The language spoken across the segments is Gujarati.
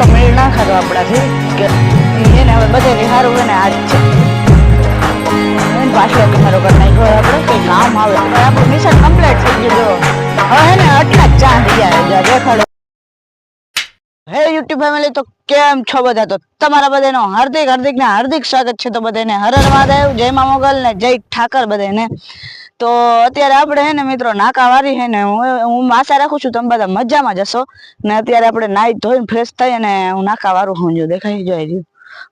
તો મેળ ના ખાધો આપણાથી કે એને હવે બધે સારું હોય ને આજ છે. પાછો તમારો કરી નાખ્યો આપણે, કંઈ કામ આવે. પણ આપણું મિશન કમ્પ્લીટ થઈ ગયું હવે ને આટલા ચાંદ ગયા દેખાડો. હે યુટ્યુબ ફેમિલી તો કેમ છો બધા? તો તમારા બધાનો હાર્દિક હાર્દિક ને હાર્દિક સ્વાગત છે. તો બધાને હરર હર મહાદેવ, જય મા મોગલ ને જય ઠાકર બધાને. તો અત્યારે આપણે હે ને મિત્રો નાકા વારી હે ને હું હું આશા રાખું છું તમે બધા મજામાં જશો ને અત્યારે આપણે નાઈ ધોઈને ફ્રેશ થઈ અને હું નાકા વારું હું જો દેખાય જાય રહ્યું.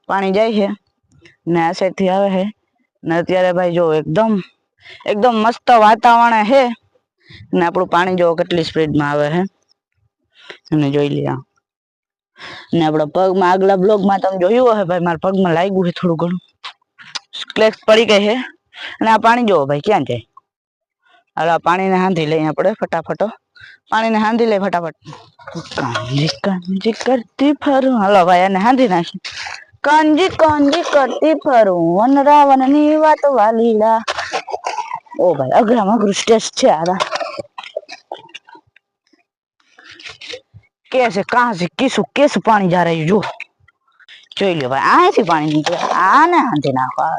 પાણી જાય છે. ને આ side આવે છે. ને અત્યારે ભાઈ જો એકદમ એકદમ મસ્ત વાતાવરણ હે ને આપણું પાણી જો કેટલી સ્પીડમાં આવે હે અને જોઈ લે ને આપણા પગમાં આગલા બ્લોગમાં તમે જોયું હે ભાઈ, મારા પગમાં લાગ્યું છે થોડું ઘણું. ક્લેક્સ પડી ગઈ છે. અને આ પાણી જોવો ભાઈ, ક્યાં જાય? હાલો પાણીને હાંધી લઈએ આપણે ફટાફટો પાણીને હાંધી લઈએ ફટાફટ. કાંજી કાંજી કરતી ફરું. હાલો, ભાઈ એને હાંધી નાખી કાંજી કાંજી કરતી ફરું. વન રાવણની વાત વાલીલા. ઓ, ભાઈ અઘરામાં અઘરું સ્ટેજ છે આરા કે છે, કાં છે, કેસું કેસું પાણી જા રહ્યું જો જોઈ લો ભાઈ અહીંથી પાણી નીકળે. આને હાંધી નાખવા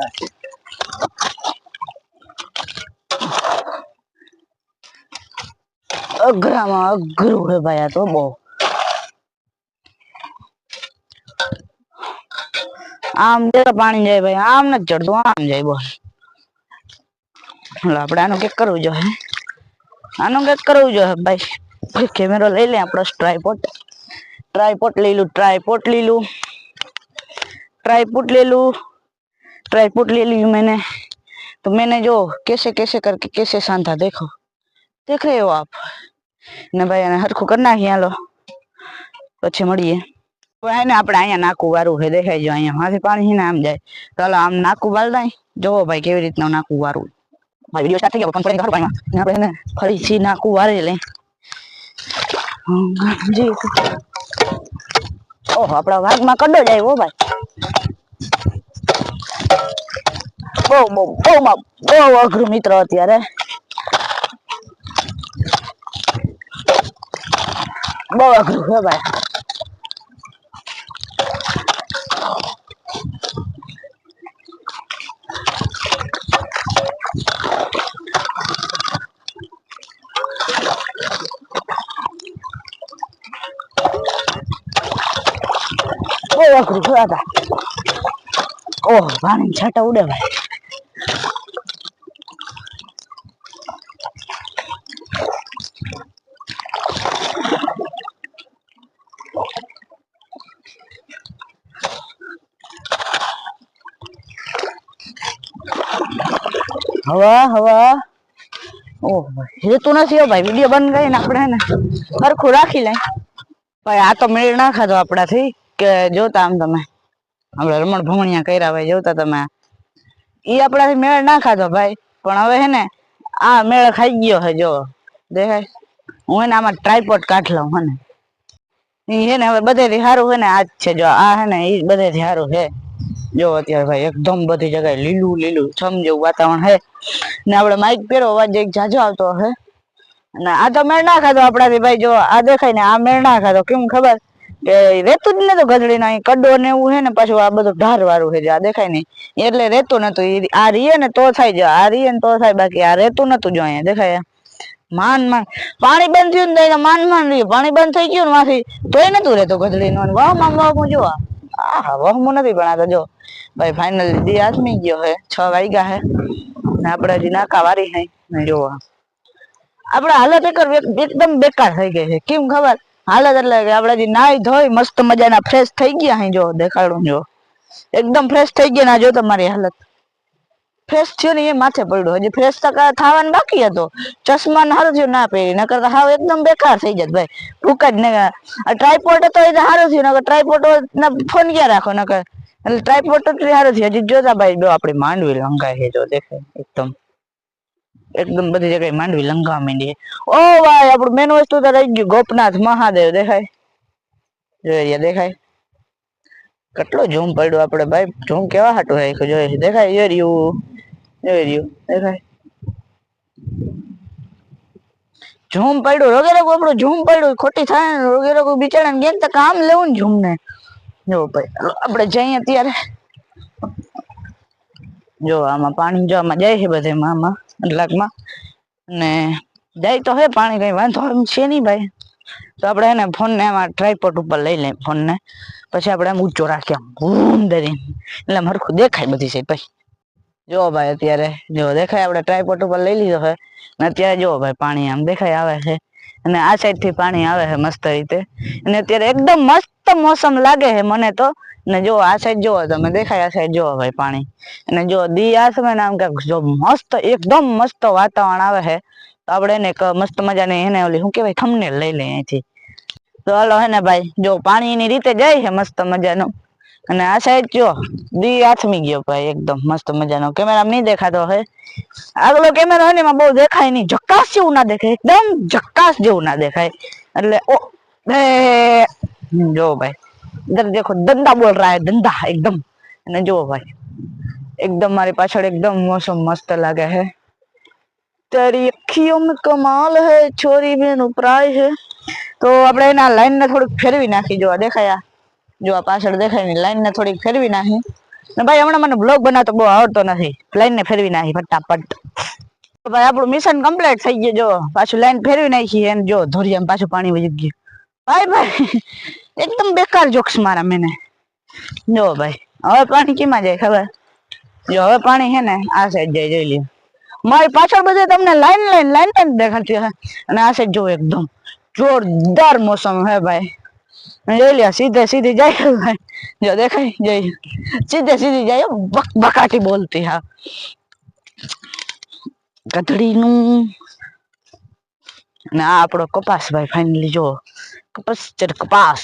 અઘરામાં અઘરું હે ભાઈ આ તો બહુ આમ જરા પાણી જાય ભાઈ આમ નથી ચડતું આમ જાય બસ એટલે આપણે આનું કંઈક કરવું જોઈએ આનું કંઈક કરવું જોઈએ ભાઈ કેમેરો લઈ લે આપણો ટ્રાયપોટ ट्राईपोर्ट ले लूं ट्राईपोर्ट ले लूं ट्राईपोर्ट ले लूं ट्राईपोर्ट ले ली मैंने तो मैंने जो कैसे कैसे करके कैसे सांधा देखो देख रहे हो आप ને ભાઈ એને હરખું કરી નાખીએ, હાલો. પછી મળીએ. હવે ને આપણે અહીંયા નાકું વારું છે દેખાય જો અહીંયા. માંથી પાણી ને આમ જાય. તો આમ નાકું વાળ જોવો ભાઈ કેવી રીતના નાકું વારું. એને ફરીથી નાકું વારે લઈ જી. ઓહો, આપણા વાઘમાં કડો જાય હો ભાઈ. બહુ બહુ બહુ બહુ અઘરું મિત્ર અત્યારે. બહુ અઘરું છે ભાઈ બહુ અઘરું છે આ ઓહ પાણી છાંટા ઉડે ભાઈ હવા હવા. ઓહ તું નથી હો ભાઈ, વીડિયો બંધ કરીને આપણે આપડે ને સરખું રાખી લે. ભાઈ, આ તો મેળ ના ખાધો આપણાથી, કે જોતા આમ તમે. આપણે રમણ ભમણિયા કર્યા ભાઈ જોતા તમે. ઈ આપણાથી મેળ ના ખાધો ભાઈ, પણ હવે હે ને, આ મેળ ખાઈ ગયો હે, જો. દેખાય? હું એને આમાં ટ્રાયપોટ કાઢ લઉં, હે ને. ઈ હે ને હવે બધેથી સારું હે ને આ જ છે, જો આ હે ને, ઈ બધેથી સારું છે જો અત્યારે ભાઈ એકદમ બધી જગ્યાએ લીલું લીલું છમ જેવું વાતાવરણ હે ને આપણે માઇક પહેરો, અવાજ એક જાજો આવતો હે અને આ તો મેળ ના ખાધો આપણાથી ભાઈ, જો આ દેખાય ને આ મેળ ના ખાધો. કેમ ખબર? કે રેતું જ નતું ગધડી ના કડો ને એવું હે ને, પાછું આ બધું ઢાર વાળું છે આ દેખાય નહીં. એટલે રેતું નતું. આ રીએ ને તો થાય જો, આ રીએ ને તો થાય, બાકી આ રેતું નતું જો અહીંયા દેખાય. માન માન. પાણી બંધ થયું ને માન માન રહ્યું પાણી બંધ થઈ ગયું ને માથી તોય નતું રહેતું ગધડી નો વાહ મામ વાહ જો આ વહમું નથી પણ આ તો જો. ભાઈ ફાઇનલ દી આથમી ગયો હે છ વાગ્યા હે ને આપણે હજી નાકા વારી હે ને જો આપણે હાલત એક એકદમ બેકાર થઈ ગઈ છે। કેમ ખબર? હાલત એટલે કે આપણે હજી નાઈ ધોઈ મસ્ત મજાના ફ્રેશ થઈ ગયા અહીં જો, દેખાડું, જો. એકદમ ફ્રેશ થઈ ગયા ના જો તમારી હાલત. ફ્રેશ થયો ને એ માથે પડ્યો. હજી ફ્રેશ થવાનું બાકી હતો. ચશ્મા ને હારું થયું ના પહેરી. નકર તો હાવ એકદમ બેકાર થઈ જાય ભાઈ. ભૂકા જ ને ટ્રાયપોર્ટ હતો એ તો હારું થયું. નકર ટ્રાયપોર્ટ ના ફોન ક્યાં રાખો? નકર એટલે ટ્રાયપોડ તો હારું છે, હજી જોતા ભાઈ જો આપણી માંડવી લંગાય છે, જો દેખે એકદમ. એકદમ બધી જગ્યાએ માંડવી લંઘવા માંડી ઓ ભાઈ, આપણું મેન વસ્તુ તો રહી ગયું ગોપનાથ મહાદેવ, દેખાય? જોઈએ દેખાય? કેટલો ઝૂમ પડ્યો આપણે ભાઈ, ઝૂમ કેવા હાટું રાખ્યું જોઈએ છે દેખાય, જોઈ રહ્યું જોઈ રહ્યું, દેખાય? ઝૂમ પડ્યું રોગ આપણું ઝૂમ પડ્યું, ખોટી થાય ને રોગે રોગ બિચારાને કેમ તો કામ લેવું ને ઝૂમ ને જો ભાઈ, આપણે જઈએ અત્યારે જો આમાં પાણી, જો આમાં જાય છે બધે આમાં લાગમાં. ને જાય તો હે, પાણી કઈ વાંધો એમ છે નહીં ભાઈ. તો આપણે એને ફોનને એમાં ટ્રાયપોટ ઉપર લઈ લઈએ ફોન ને પછી આપણે આમ ઊંચો રાખીએ ભૂમ ધરીને એટલે આમ હરખું દેખાય બધી સાઈડ પછી જો ભાઈ અત્યારે, જો દેખાય આપણે ટ્રાયપોટ ઉપર લઈ લીધો છે. ને અત્યારે જો ભાઈ પાણી આમ દેખાય આવે છે. અને આ સાઈડથી પાણી આવે છે મસ્ત રીતે. અને અત્યારે એકદમ મસ્ત મોસમ લાગે છે મને તો. ને જો આ સાઈડ જોવો તમે દેખાય આ સાઈડ જોવો ભાઈ પાણી. અને જો દી આ સમય આમ કે જો મસ્ત, એકદમ મસ્ત વાતાવરણ આવે છે. તો આપણે એને મસ્ત મજાની એને ઓલી શું કહેવાય થમને લઈ લઈએ અહીંથી. તો હાલો હે ને ભાઈ, જો પાણીની રીતે જાય છે મસ્ત મજાનું. અને આ સાઈડ જો, દી આથમી ગયો ભાઈ, એકદમ મસ્ત મજાનો. કેમેરા નહીં દેખાતો હે. આગલો કેમેરો હોય ને એમાં બહુ દેખાય નહીં. જકાસ જેવું ના દેખાય. એકદમ જકાસ જેવું ના દેખાય. એટલે ઓ એ જો ભાઈ इधर देखो धंधा बोल रहा है धंधा एकदम અને જો ભાઈ एकदम મારી પાછળ એકદમ મોસમ મસ્ત લાગે है तेरी अखियों में कमाल है छोरी બેન ઉપરાય છે તો આપણે એના લાઈન ને થોડીક ફેરવી નાખી જો આ દેખાય આ જો આ પાછળ દેખાય ને લાઈન ને થોડીક ફેરવી નાખી ને ભાઈ હમણાં મને બ્લોગ બનાવતો બહુ આવડતો નથી લાઈન ને ફેરવી નાખી ફટાફટ તો ભાઈ આપણું મિશન કમ્પ્લીટ થઈ ગયું જો પાછું લાઈન ફેરવી નાખી એને જો ધોરિયામાં પાછું પાણી વહી ગયું ભાઈ ભાઈ એકદમ બેકાર જોક્સ મારા મેને. જો ભાઈ, હવે પાણી કેમાં જાય ખબર? જો હવે પાણી છે ને, આ સાઈડ જાય, જોઈ લ્યો. મારી પાછળ બધે તમને લાઈન લાઈન લાઈન લાઈન દેખાતી હશે અને આ સાઈડ જો એકદમ. જોરદાર મોસમ હે ભાઈ. જોઈ લ્યો, સીધે સીધી જાય ભાઈ જો દેખાય, જઈ સીધે સીધી જાય બક બકાટી બોલતી હા. ગધડીનું. અને આ આપણો કપાસ ભાઈ ફાઇનલી જો કપાસ ચર, કપાસ.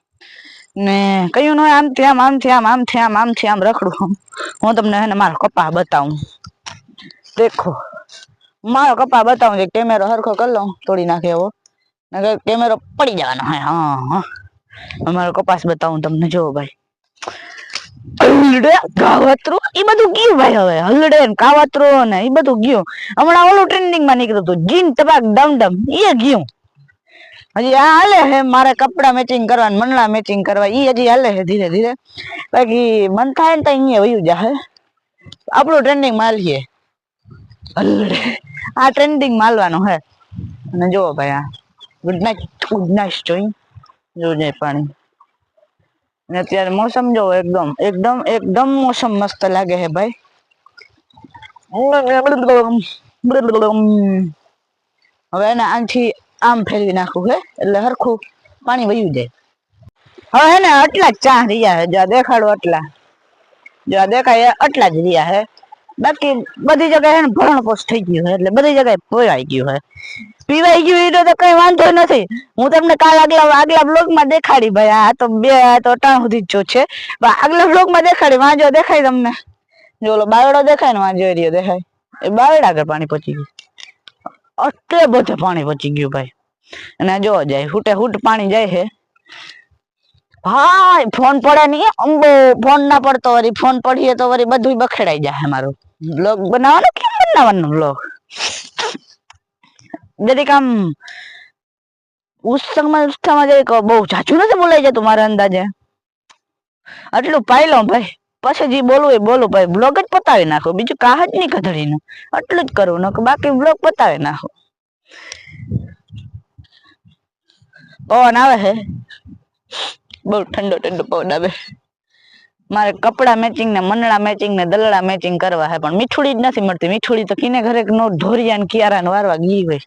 ને કયું નો હોય આમથી આમ આમ આમથી આમ આમથી આમ રખડું. હું તમને હે ને મારો કપા બતાવું. દેખો. મારો કપા બતાવું છે, કેમેરો હરખો કરી લઉં, તોડી નાખે એવો. કેમેરો પડી જવાનો હે, હા હા. અમારો કપાસ બતાવું તમને જો ભાઈ. હલડે કાવતરો એ બધું ગયું ભાઈ હવે. હલડે ને કાવતરું ને એ બધું ગયું. હમણાં ઓલું ટ્રેન્ડિંગમાં નીકળ્યું હતું. જીન ટબાક ડમ ડમ એ ગયું. હજી આ હાલે હે મારે કપડા મેચિંગ કરવા મંડળા મેચિંગ કરવા, ઈ હજી હાલે હે ધીરે ધીરે. બાકી મન થાય ને તો અહીંયા વયું જાહે. આપણું ટ્રેન્ડિંગ માલીએ આ ટ્રેન્ડિંગ માલવાનું હે અને જુઓ ભાઈ આ. ગુડ નાઇટ ગુડ નાઇટ જોઈ. જોજે પાણી. અને અત્યારે મોસમ જો એકદમ એકદમ એકદમ મોસમ મસ્ત લાગે હે ભાઈ. હવે એના આથી આમ ફેરવી નાખું, હે? એટલે હરખું પાણી વયું જાય. હવે હે ને આટલા જ ચા રહ્યા હે જો દેખાડો આટલા. જો આ દેખાય આટલા જ રહ્યા હે બાકી બધી જગ્યાએ ને ભરણ પોષ થઈ ગયું હે એટલે બધી જગ્યાએ પોવાઈ ગયું હે પીવાઈ ગયું એ તો કઈ વાંધો નથી. હું તમને કાલ આગલા આગલા બ્લોગમાં દેખાડી ભાઈ, આ તો બે, આ તો અટાણ સુધી જ છે. આગલા બ્લોગમાં દેખાડી, વાંજો, દેખાય તમને. જો ઓલો બાવડો દેખાય ને વાંચો રહ્યો દેખાય. એ બાવડા આગળ પાણી પહોંચી ગયું. આટલે બધે પાણી પચી ગયું ભાઈ. અને જો જાય, હુટે હુટ પાણી જાય છે. ભાઈ, ફોન પડે નહીં અંબો, ફોન ના પડતો વળી ફોન પડીએ તો વળી બધું બખેડાઈ જાય મારું. બ્લોગ બનાવવાનો કેમ બનાવવાનો બ્લોગ? જરીક આમ ઉત્સંગમાં ઉત્સાહમાં જરીક બહુ જાજુ નથી બોલાઈ જતું મારા અંદાજે. આટલું પાઈ લો ભાઈ. પછી જે બોલવું એ બોલું, ભાઈ બ્લોગ જ પતાવી નાખો, બીજું કાહ જ નહીં કધડીનું એટલું જ કરવું નકર બાકી બ્લોગ પતાવી નાખો. પવન આવે હે? બહુ ઠંડો ઠંડો પવન આવે. મારે કપડા મેચિંગ ને મંડળા મેચિંગ ને દલડા મેચિંગ કરવા હે, પણ મીઠુડી જ નથી મળતી. મીઠુડી તો કિને ઘરે નો ઢોરિયા ને કિયારા ને વારવા ગઈ હોય.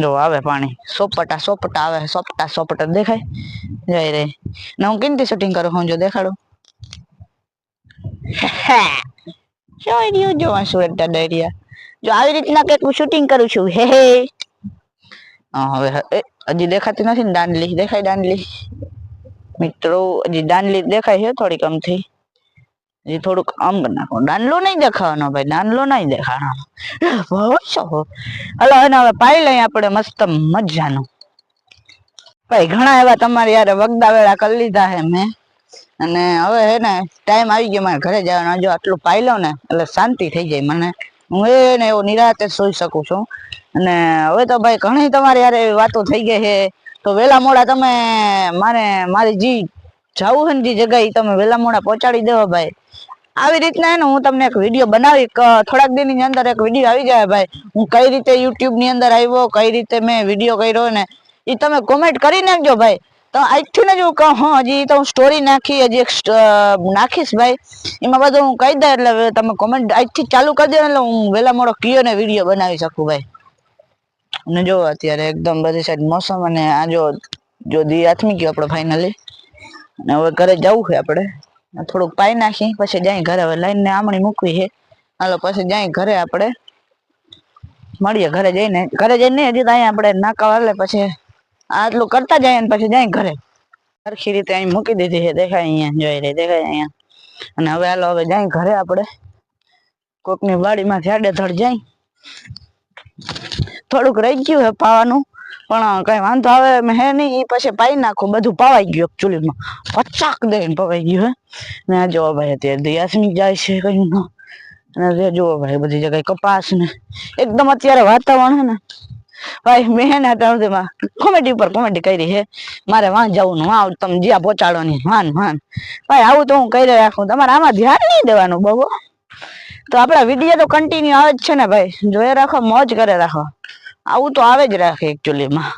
જો આવે પાણી. સોપટા સોપટા આવે સોપટા સોપટા દેખાય. જય રે. ને હું કિંમતી શૂટિંગ કરું? હું જો દેખાડું? જોઈ રહ્યું, જો આ સુરત દરિયા જો આવી રીતના કંઈક હું શૂટિંગ કરું છું, હે હે. હવે હજી દેખાતી નથી ને દાંડલી. દેખાય દાંડલી? મિત્રો, હજી દાંડલી દેખાય છે થોડીક અમથી હજી થોડુંક આમ નાખો. દાંડલો નહીં દેખાવાનો ભાઈ, દાંડલો નહીં દેખાવાનો. હલો, એને હવે પાઈ લઈએ આપણે મસ્ત મજાનું. ભાઈ, ઘણા એવા તમારે યાર વગદા વેળા કરી લીધા હે મેં. અને હવે હે ને ટાઈમ આવી ગયો મારે ઘરે જવાનો. જો આટલું પાઈ લઉં ને, એટલે શાંતિ થઈ જાય મને. હું એને એવો નિરાતે સુઈ શકું છું. અને હવે તો ભાઈ ઘણી તમારી યાર એવી વાતો થઈ ગઈ છે. તો વેલા મોડા તમે મારે, મારી જી જવું છે ને જે જગ્યાએ તમે વેલા મોડા પહોંચાડી દેવો ભાઈ. આવી રીતના ને હું તમને એક વીડિયો બનાવી થોડાક દિનની અંદર એક વીડિયો આવી જાય ભાઈ. હું કઈ રીતે યુટ્યુબની અંદર આવ્યો, કઈ રીતે મેં વીડિયો કર્યો ને એ તમે કોમેન્ટ કરી નાખજો ભાઈ. તો આજથી ને જ હું કહું હા હજી તો સ્ટોરી નાખી, હજી એક નાખીશ ભાઈ. એમાં બધું હું કહી દઉં એટલે તમે કોમેન્ટ આજથી ચાલુ કરી દો એટલે હું વહેલા મોડો કયો ને વીડિયો બનાવી શકું ભાઈ. અને જો અત્યારે એકદમ બધી સાઈડ મોસમ અને આ જો જો દી આથમી ગયો આપણે ફાઇનલી અને હવે ઘરે જવું છે આપણે. થોડુંક પાઈ નાખી, પછી જાય ઘરે. હવે લાઈનને આમણી મૂકવી છે. હાલો, પછી જાય ઘરે આપણે. મળીએ ઘરે જઈને. ઘરે જઈને હજી તો અહીંયા આપણે નાકા વાલે પછી આટલું કરતા જાય ને પછી જાય ઘરે. સરખી રીતે અહીં મૂકી દીધી છે, દેખાય અહીંયા, જોઈ રહી, દેખાય અહીંયા. અને હવે હાલો, હવે જાય ઘરે આપણે. કોકની વાડીમાંથી ધડ જાય. થોડુંક રહી ગયું હે પાવાનું, પણ કઈ વાંધો આવે હે નહીં. એ પછી પાઈ નાખું, બધું પાવાઈ ગયું ચૂલીમાં પચાક દઈને પવાઈ ગયું હે. ને આ જોવા ભાઈ, અત્યારે દિયાસમી જાય છે કઈ અને જે ભાઈ, બધી જગ્યાએ કપાસ ને. એકદમ અત્યારે વાતાવરણ હે ને ભાઈ મહેનત કોમેડી ઉપર કોમેડી કરી હે મારે વાં જવું વાં તમે જ્યાં પહોંચાડો ની વાન વાન ભાઈ, આવું તો હું કરી રાખું. તમારે આમાં ધ્યાન નહીં દેવાનું બહુ. તો આપડા વીડિયો તો કન્ટિન્યુ આવે જ છે ને ભાઈ. જોઈ રાખો, મોજ કરે રાખો. આવું તો આવે જ રાખે એકચ્યુઅલીમાં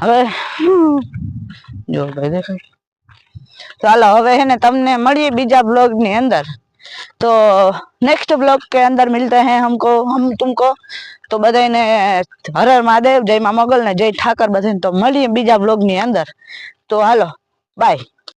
હવે, જો ભાઈ, દેખાય. ચાલો હવે હે ને તમને મળીએ બીજા બ્લોગની અંદર. તો નેક્સ્ટ બ્લોગ કે અંદર મિલતે હૈ હમકો, હમ તુમકો. તો બધાને હર હર મહાદેવ, જય મા મોગલ ને જય ઠાકર બધાને તો મળીએ બીજા બ્લોગની અંદર. તો હાલો બાય